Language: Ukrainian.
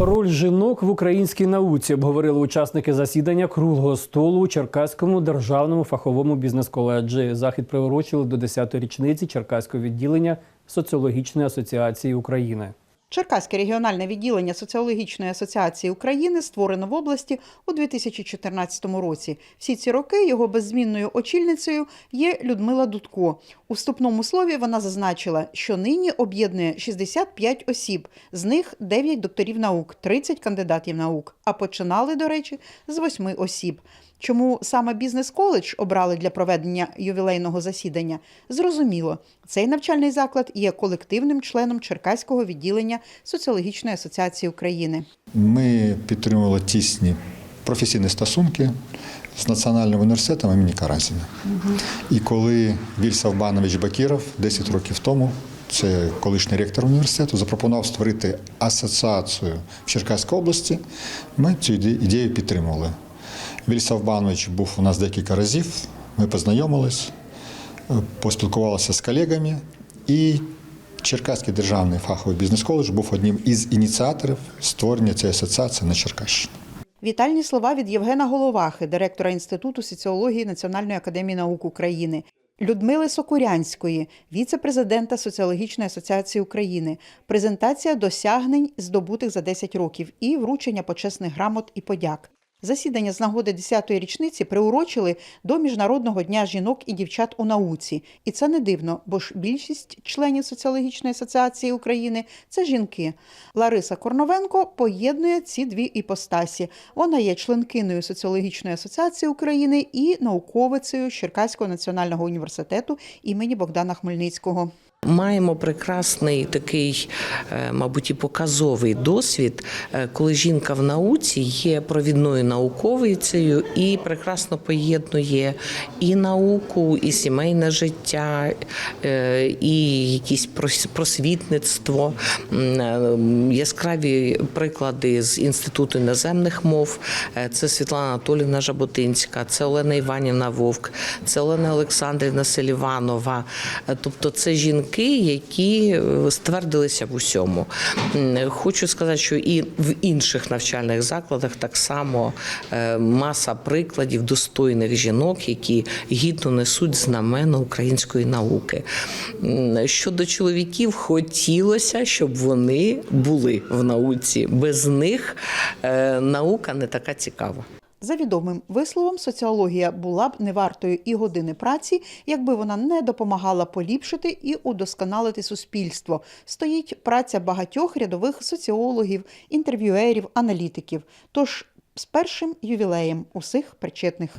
Роль жінок в українській науці обговорили учасники засідання круглого столу у Черкаському державному фаховому бізнес-коледжі. Захід приурочили до 10-ї річниці Черкаського відділення соціологічної асоціації України. Черкаське регіональне відділення соціологічної асоціації України створено в області у 2014 році. Всі ці роки його беззмінною очільницею є Людмила Дудко. У вступному слові вона зазначила, що нині об'єднує 65 осіб, з них 9 докторів наук, 30 кандидатів наук. А починали, до речі, з 8 осіб. Чому саме бізнес-коледж обрали для проведення ювілейного засідання? Зрозуміло, цей навчальний заклад є колективним членом Черкаського відділення соціологічної асоціації України. Ми підтримували тісні професійні стосунки з Національним університетом імені Каразіна. І коли Вільсав Банович Бакіров 10 років тому, це колишній ректор університету, запропонував створити асоціацію в Черкаській області, ми цю ідею підтримували. Вільсав Банович був у нас декілька разів, ми познайомились, е, поспілкувалися з колегами і Черкаський державний фаховий бізнес-коледж був одним із ініціаторів створення цієї асоціації на Черкащині. Вітальні слова від Євгена Головахи, директора Інституту соціології Національної академії наук України. Людмили Сокурянської, віце-президента Соціологічної асоціації України, презентація досягнень, здобутих за 10 років, і вручення почесних грамот і подяк. Засідання з нагоди 10-ї річниці приурочили до Міжнародного дня жінок і дівчат у науці. І це не дивно, бо ж більшість членів Соціологічної асоціації України це жінки. Лариса Корновенко поєднує ці дві іпостасі. Вона є членкиною Соціологічної асоціації України і науковицею Черкаського національного університету імені Богдана Хмельницького. Маємо прекрасний такий, е, мабуть, і показовий досвід, е, коли жінка в науці є провідною науковицею і прекрасно поєднує і науку, і сімейне життя, е, і якісь просвітництво. Яскраві приклади з інституту іноземних мов. Це Світлана Анатолівна Жаботинська, це Олена Іванівна Вовк, це Олена Олександрівна Селіванова. Тобто це жінки, які е, ствердилися в усьому. Хочу сказати, що і в інших навчальних закладах так само е, маса прикладів достойних жінок, які гідно несуть знамена української науки. Щодо чоловіків, хотілося, щоб вони були в науці. Без них е, наука не така цікава. За відомим висловом, соціологія була б не вартою і години праці, якби вона не допомагала поліпшити і удосконалити суспільство. Стоїть праця багатьох рядових соціологів, інтерв'юерів, аналітиків. Тож з першим ювілеєм усіх причетних.